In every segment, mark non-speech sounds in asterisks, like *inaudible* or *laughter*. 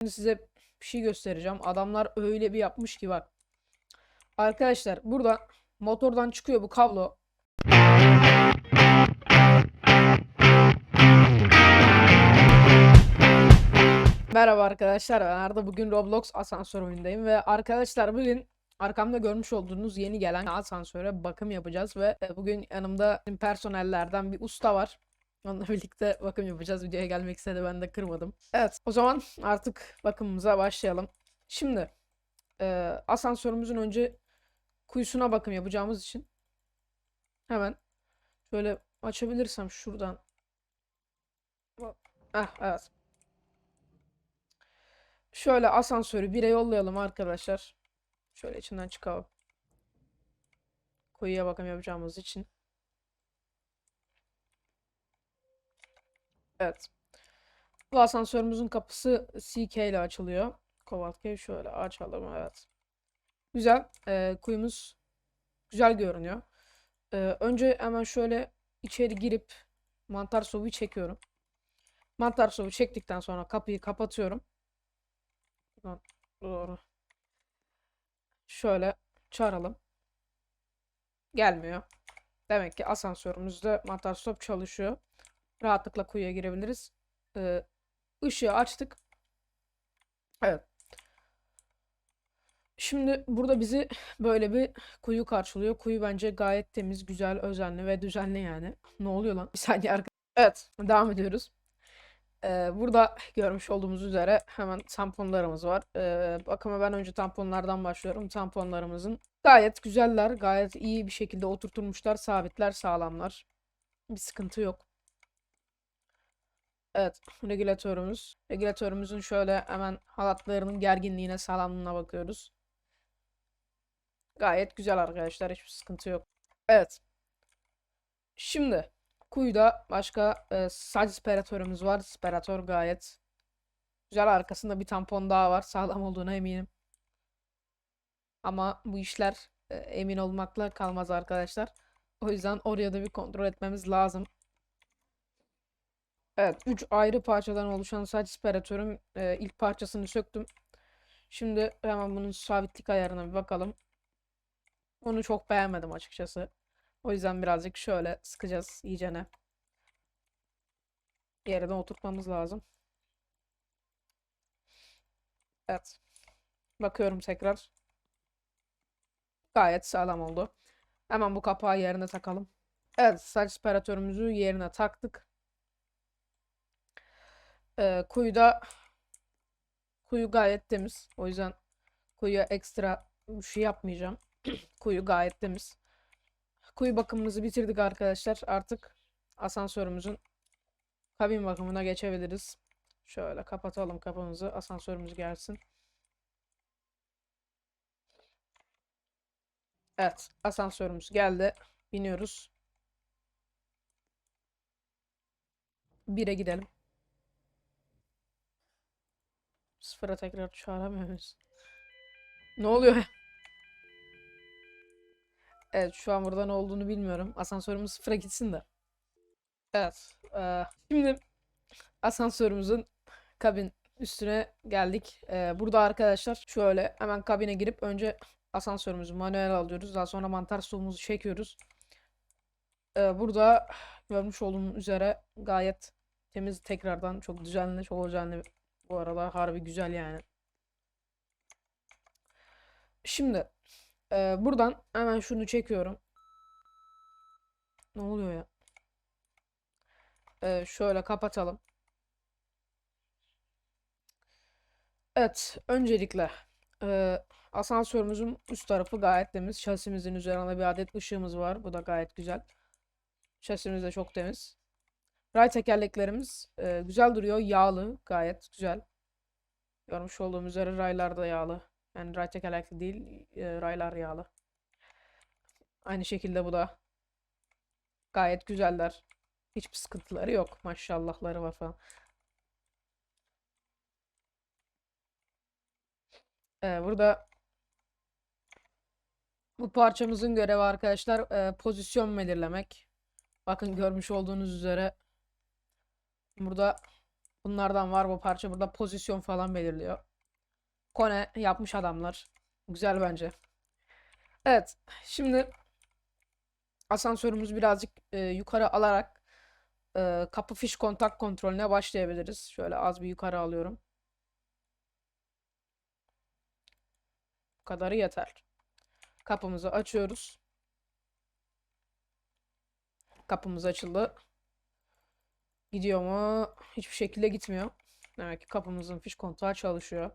Şimdi size bir şey göstereceğim. Adamlar öyle bir yapmış ki bak. Arkadaşlar burada motordan çıkıyor bu kablo. Merhaba arkadaşlar ben Arda bugün Roblox asansör oyundayım ve arkadaşlar bugün arkamda görmüş olduğunuz yeni gelen asansöre bakım yapacağız ve bugün yanımda personellerden bir usta var. Onunla birlikte bakım yapacağız. Videoya gelmek istedi ben de kırmadım. Evet o zaman artık bakımımıza başlayalım. Şimdi e, asansörümüzün önce kuyusuna bakım yapacağımız için hemen şöyle açabilirsem şuradan. Ah evet. Şöyle asansörü bire yollayalım arkadaşlar. Şöyle içinden çıkalım. Kuyuya bakım yapacağımız için. Evet. Bu asansörümüzün kapısı CK ile açılıyor. Cave şöyle açalım evet. Güzel. Ee, kuyumuz güzel görünüyor. Ee, önce hemen şöyle içeri girip mantar soğuğu çekiyorum. Mantar soğuğu çektikten sonra kapıyı kapatıyorum. Doğru. Şöyle çağıralım. Gelmiyor. Demek ki asansörümüzde mantar stop çalışıyor. Rahatlıkla kuyuya girebiliriz. Ee, ışığı açtık. Evet. Şimdi burada bizi böyle bir kuyu karşılıyor. Kuyu bence gayet temiz, güzel, özenli ve düzenli yani. Ne oluyor lan? *laughs* Bir saniye arka- Evet, devam ediyoruz. Ee, burada görmüş olduğumuz üzere hemen tamponlarımız var. Ee, bakıma ben önce tamponlardan başlıyorum. Tamponlarımızın gayet güzeller, gayet iyi bir şekilde oturtulmuşlar, sabitler, sağlamlar. Bir sıkıntı yok. Evet, regülatörümüz. Regülatörümüzün şöyle hemen halatlarının gerginliğine, sağlamlığına bakıyoruz. Gayet güzel arkadaşlar, hiçbir sıkıntı yok. Evet. Şimdi kuyuda başka e, saç spiratörümüz var. Spiratör gayet güzel. Arkasında bir tampon daha var. Sağlam olduğuna eminim. Ama bu işler e, emin olmakla kalmaz arkadaşlar. O yüzden oraya da bir kontrol etmemiz lazım. Evet, 3 ayrı parçadan oluşan saç spiratörün e, ilk parçasını söktüm. Şimdi hemen bunun sabitlik ayarına bir bakalım. Onu çok beğenmedim açıkçası. O yüzden birazcık şöyle sıkacağız iyicene. Yerine oturtmamız lazım. Evet. Bakıyorum tekrar. Gayet sağlam oldu. Hemen bu kapağı yerine takalım. Evet, saç spiratörümüzü yerine taktık. Ee, kuyuda kuyu gayet temiz. O yüzden kuyuya ekstra bir şey yapmayacağım. *clears throat* Kuyu gayet temiz. Kuyu bakımımızı bitirdik arkadaşlar. Artık asansörümüzün kabin bakımına geçebiliriz. Şöyle kapatalım kapımızı. Asansörümüz gelsin. Evet, asansörümüz geldi. Biniyoruz. Bire gidelim. Sıfıra tekrar çağıramıyoruz. Ne oluyor? *laughs* Evet şu an burada ne olduğunu bilmiyorum. Asansörümüz sıfıra gitsin de. Evet. eee, şimdi asansörümüzün kabin üstüne geldik. Eee, burada arkadaşlar şöyle hemen kabine girip önce asansörümüzü manuel alıyoruz. Daha sonra mantar stoğumuzu çekiyoruz. Eee, burada görmüş olduğunuz üzere gayet temiz tekrardan çok düzenli çok düzenli bu arada harbi güzel yani. Şimdi ee, buradan hemen şunu çekiyorum. Ne oluyor ya? Ee, şöyle kapatalım. Evet, öncelikle e, asansörümüzün üst tarafı gayet temiz. Şasimizin üzerinde bir adet ışığımız var. Bu da gayet güzel. Şasimiz de çok temiz. Ray tekerleklerimiz e, güzel duruyor. Yağlı, gayet güzel. Görmüş olduğum üzere raylar da yağlı. Yani ray tekerlekli değil, e, raylar yağlı. Aynı şekilde bu da gayet güzeller. Hiçbir sıkıntıları yok. Maşallahları var falan. Ee, burada bu parçamızın görevi arkadaşlar e, pozisyon belirlemek. Bakın görmüş olduğunuz üzere burada Bunlardan var bu parça. Burada pozisyon falan belirliyor. Kone yapmış adamlar. Güzel bence. Evet. Şimdi asansörümüzü birazcık e, yukarı alarak e, kapı fiş kontak kontrolüne başlayabiliriz. Şöyle az bir yukarı alıyorum. Bu kadarı yeter. Kapımızı açıyoruz. Kapımız açıldı. Gidiyor mu? Hiçbir şekilde gitmiyor. Demek ki kapımızın fiş kontağı çalışıyor.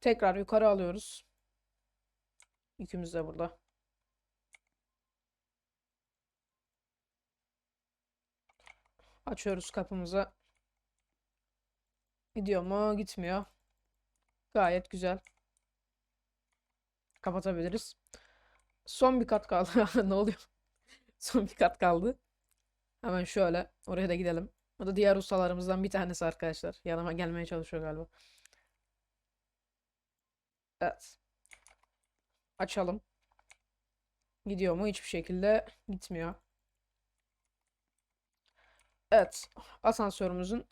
Tekrar yukarı alıyoruz. Yükümüz de burada. Açıyoruz kapımızı. Gidiyor mu? Gitmiyor. Gayet güzel. Kapatabiliriz. Son bir kat kaldı. *laughs* Ne oluyor? Son bir kat kaldı. Hemen şöyle oraya da gidelim. O da diğer ustalarımızdan bir tanesi arkadaşlar. Yanıma gelmeye çalışıyor galiba. Evet. Açalım. Gidiyor mu? Hiçbir şekilde gitmiyor. Evet. Asansörümüzün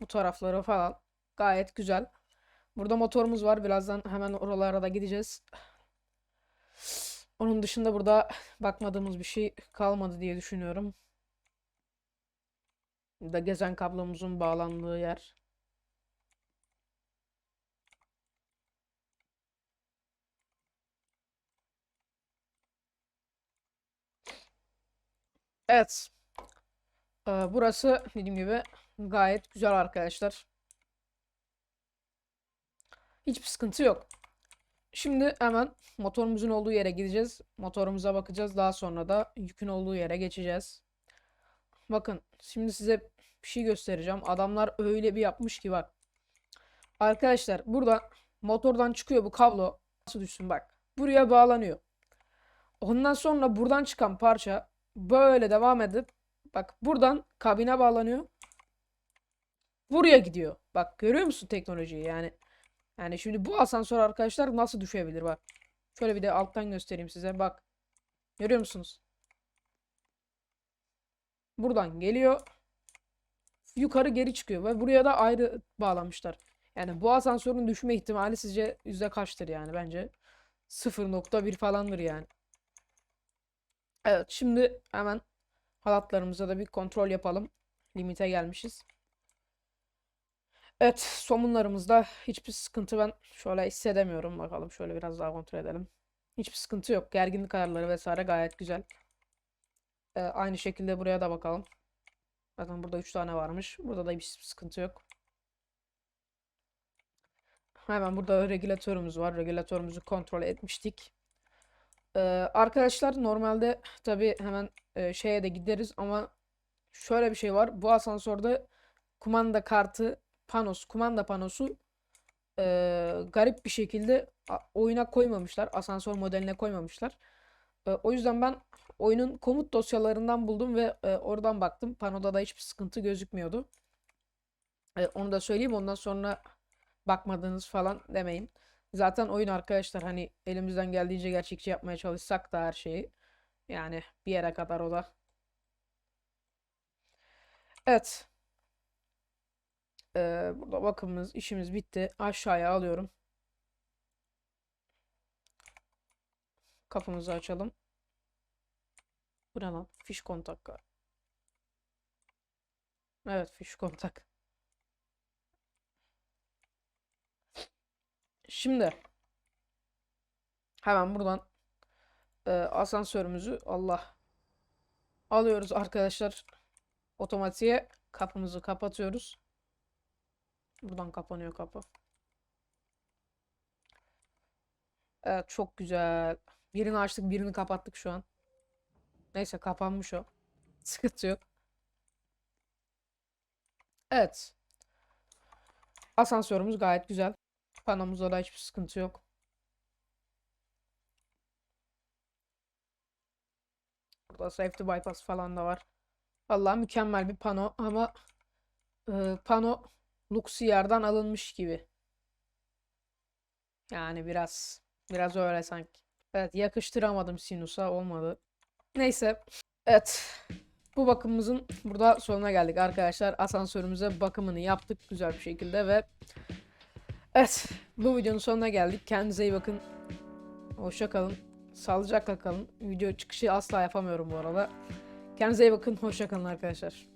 bu tarafları falan gayet güzel. Burada motorumuz var. Birazdan hemen oralara da gideceğiz. Onun dışında burada bakmadığımız bir şey kalmadı diye düşünüyorum. Burada gezen kablomuzun bağlandığı yer. Evet. Ee, burası dediğim gibi gayet güzel arkadaşlar. Hiçbir sıkıntı yok. Şimdi hemen motorumuzun olduğu yere gideceğiz. Motorumuza bakacağız. Daha sonra da yükün olduğu yere geçeceğiz. Bakın şimdi size bir şey göstereceğim. Adamlar öyle bir yapmış ki bak. Arkadaşlar burada motordan çıkıyor bu kablo. Nasıl düşsün bak. Buraya bağlanıyor. Ondan sonra buradan çıkan parça böyle devam edip bak buradan kabine bağlanıyor. Buraya gidiyor. Bak görüyor musun teknolojiyi yani. Yani şimdi bu asansör arkadaşlar nasıl düşebilir bak. Şöyle bir de alttan göstereyim size bak. Görüyor musunuz? Buradan geliyor. Yukarı geri çıkıyor ve buraya da ayrı bağlamışlar. Yani bu asansörün düşme ihtimali sizce yüzde kaçtır yani bence? 0.1 falandır yani. Evet şimdi hemen halatlarımıza da bir kontrol yapalım. Limite gelmişiz. Evet somunlarımızda hiçbir sıkıntı ben şöyle hissedemiyorum. Bakalım şöyle biraz daha kontrol edelim. Hiçbir sıkıntı yok. Gerginlik ayarları vesaire gayet güzel. Ee, aynı şekilde buraya da bakalım. Zaten burada 3 tane varmış. Burada da hiçbir sıkıntı yok. Hemen burada regülatörümüz var. Regülatörümüzü kontrol etmiştik. Ee, arkadaşlar normalde tabii hemen e, şeye de gideriz ama şöyle bir şey var. Bu asansörde kumanda kartı panos, kumanda panosu e, garip bir şekilde oyuna koymamışlar. Asansör modeline koymamışlar. E, o yüzden ben oyunun komut dosyalarından buldum ve e, oradan baktım. Panoda da hiçbir sıkıntı gözükmüyordu. E, onu da söyleyeyim. Ondan sonra bakmadınız falan demeyin. Zaten oyun arkadaşlar hani elimizden geldiğince gerçekçi yapmaya çalışsak da her şeyi. Yani bir yere kadar o da. Evet. Ee, burada bakımımız, işimiz bitti. Aşağıya alıyorum. Kapımızı açalım. Bu ne lan? Fiş kontak. Evet, fiş kontak. Şimdi hemen buradan e, asansörümüzü Allah alıyoruz arkadaşlar. Otomatiğe kapımızı kapatıyoruz. Buradan kapanıyor kapı. Evet çok güzel. Birini açtık birini kapattık şu an. Neyse kapanmış o. *laughs* Sıkıntı yok. Evet. Asansörümüz gayet güzel. Panomuzda da hiçbir sıkıntı yok. Burada safety bypass falan da var. Vallahi mükemmel bir pano ama e, pano Luxier'dan alınmış gibi. Yani biraz biraz öyle sanki. Evet yakıştıramadım Sinus'a olmadı. Neyse. Evet. bu bakımımızın burada sonuna geldik arkadaşlar. Asansörümüze bakımını yaptık güzel bir şekilde ve evet bu videonun sonuna geldik. Kendinize iyi bakın. Hoşça kalın. Sağlıcakla kalın. Video çıkışı asla yapamıyorum bu arada. Kendinize iyi bakın. Hoşça kalın arkadaşlar.